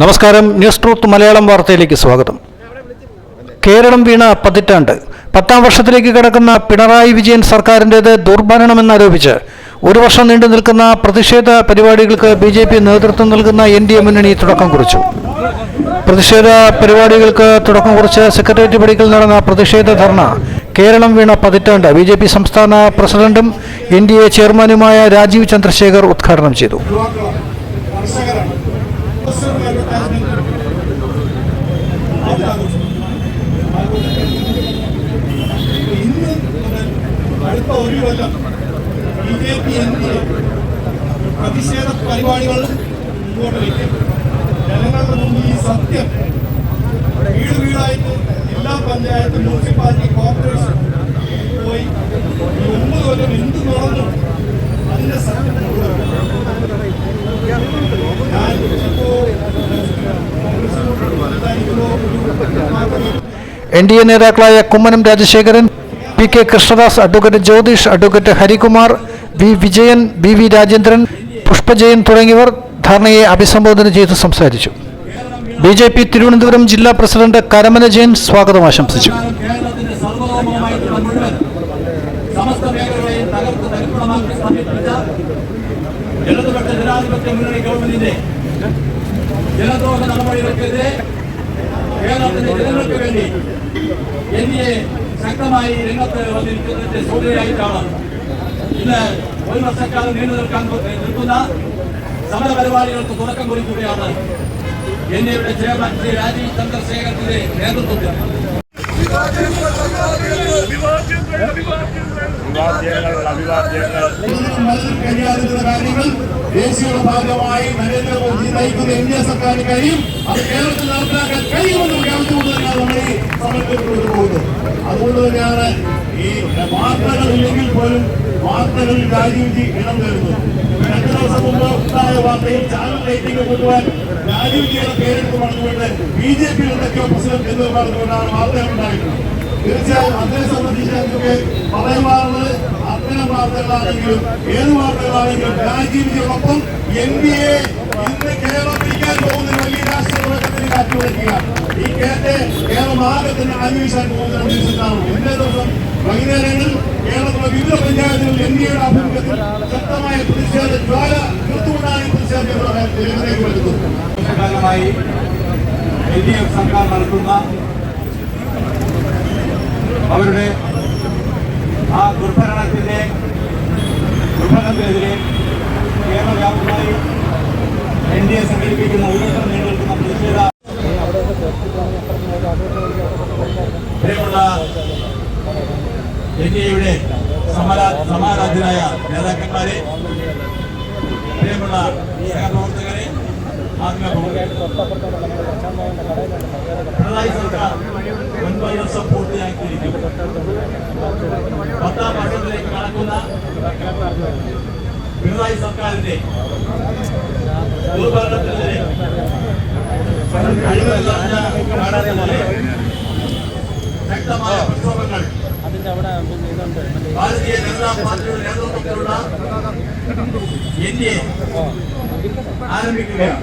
നമസ്കാരം news truth Malayalam വാർത്തയിലേക്ക് സ്വാഗതം. കേരളം വീണ പതിറ്റാണ്ട്. പത്താം വർഷത്തിലേക്ക് കടക്കുന്ന പിണറായി വിജയൻ സർക്കാരിന്റേത് ദുർഭരണമെന്നാരോപിച്ച് ഒരു വർഷം നീണ്ടു നിൽക്കുന്ന പ്രതിഷേധ പരിപാടികൾക്ക് ബി ജെ പി നേതൃത്വം നൽകുന്ന എൻ ഡി എ മുന്നണി തുടക്കം കുറിച്ചു. പ്രതിഷേധ പരിപാടികൾക്ക് തുടക്കം കുറിച്ച് സെക്രട്ടേറിയറ്റ് പടിക്കൽ നടന്ന പ്രതിഷേധ ധർണ കേരളം വീണ പതിറ്റാണ്ട്. ബി ജെ പി സംസ്ഥാന പ്രസിഡന്റും എൻ ഡി എ ചെയർമാനുമായ രാജീവ് ചന്ദ്രശേഖർ ഉദ്ഘാടനം ചെയ്തു. ഇന്ന് അടുത്ത ഒരു കൊല്ലം ബി പ്രതിഷേധ പരിപാടികൾ മുമ്പോട്ട് വയ്ക്കും ഈ സത്യം. വീട് വീടായിട്ട് ജില്ലാ പഞ്ചായത്ത് മുനിസിപ്പാലിറ്റി കോർപ്പറേഷൻ പോയി ഈ ഒമ്പത് കൊല്ലം എന്ത് നടന്നു അതിന്റെ സത്യം മുമ്പോട്ട് വയ്ക്കും. ഞാൻ ഇപ്പോൾ എൻ ഡി എ നേതാക്കളായ Kummanam Rajasekharan P K Krishnadas advocate Jyothish advocate Harikumar V Vijayan B V Rajendran Pushpajayan തുടങ്ങിയവർ ധർണയെ അഭിസംബോധന ചെയ്ത് സംസാരിച്ചു. ബി ജെ പി തിരുവനന്തപുരം ജില്ലാ പ്രസിഡന്റ് കരമന ജയൻ സ്വാഗതം ആശംസിച്ചു. ജനാധിപത്യ മുന്നണി ഗവൺമെന്റിന്റെ ജനദ്രോഹ നടപടികൾക്കെതിരെ എൻ ഡി എ ശക്തമായി രംഗത്ത് വന്നിരിക്കുന്നതിന്റെ സൂചനയായിട്ടാണ് ഇന്ന് ഒരു വർഷക്കാലം നീണ്ടു നിൽക്കാൻ നിൽക്കുന്ന സമര പരിപാടികൾക്ക് തുടക്കം കുറിക്കുകയാണ് എൻ ഡി എയുടെ ചെയർമാൻ ശ്രീ രാജീവ് ചന്ദ്രശേഖരത്തിന്റെ നേതൃത്വത്തിൽ. കഴിയാതിരുന്ന കാര്യങ്ങൾ ഭാഗമായി നരേന്ദ്രമോദി നയിക്കുന്ന എ സർക്കാരിന് കഴിയും അത് കേരളത്തിൽ നടപ്പിലാക്കാൻ കഴിയുമെന്ന് കേരളത്തിൽ നമ്മൾ ഈ സമരത്തിൽ മുന്നോട്ട് ഈ വാർത്തകളില്ലെങ്കിൽ പോലും വാർത്തകളിൽ രാജീവ്ജി ഇടം തരുന്നു രണ്ടു ദിവസം മുമ്പ് ഉണ്ടായ വാർത്തയിൽ ചാനൽ റേറ്റിംഗ് കൊണ്ടുപോകാൻ രാജീവ്ജിയുടെ പേരെടുത്ത് പറഞ്ഞുകൊണ്ട് ബി ജെ പി എന്തൊക്കെയോ പ്രസിഡന്റ് എന്ന് പറഞ്ഞുകൊണ്ടാണ് വാർത്തകൾ ഉണ്ടായിട്ടുള്ളത് തീർച്ചയായും അതിനെ സംബന്ധിച്ച് നമുക്ക് പറയുവാനുള്ളത് അത്തരം വാർത്തകളാണെങ്കിലും ഏത് വാർത്തകളാണെങ്കിലും രാജീവിനൊപ്പം എൻ ഡി എ ഇന്ന് കേരളം പോകുന്ന വലിയ രാഷ്ട്രീയ കാറ്റുവയ്ക്കുക ഈ കേട്ട് കേരളം ആകെ തന്നെ ആലോചിച്ചാൻ പോകുന്ന ഒരു ദിവസത്താണ് ഇന്നേ ദിവസം വൈകുന്നേരങ്ങളിൽ കേരളത്തിലെ വിവിധ പഞ്ചായത്തുകളിൽ എൻ ഡി എയുടെ ആഭിമുഖ്യത്തിൽ ശക്തമായ പ്രതിഷേധ ജ്വാല തീർത്തുകൊണ്ടാണ് ഈ പ്രതിഷേധം ജനങ്ങളിലേക്ക് വരുന്നത്. എൽ ഡി എഫ് സർക്കാർ നടത്തുന്ന അവരുടെ ആ ദുർഭരണത്തിന്റെ ദുർഭരണത്തിനെതിരെ കേരള വ്യാപകമായി എൻ ഡി എ സംഘടിപ്പിക്കുന്ന നീണ്ടു നിൽക്കുന്ന പ്രതിഷേധ എയുടെ സമര സമാരാധ്യരായ നേതാക്കന്മാരെ പ്രിയമുള്ള സഹപ്രവർത്തകരെ പിണറായി സർക്കാർ ഒൻപത് വർഷം പൂർത്തിയാക്കിയിരിക്കും പത്താം വർഷത്തിലേക്ക് കടക്കുന്ന പിണറായി സർക്കാരിന്റെ ദുർഭരണത്തിനെതിരെ ഭരണത്തിനെതിരെ ശക്തമായ പ്രക്ഷോഭങ്ങൾ ഭാരതീയ ജനതാ പാർട്ടിയുടെ നേതൃത്വത്തിലുള്ള എ ആരംഭിക്കുകയാണ്.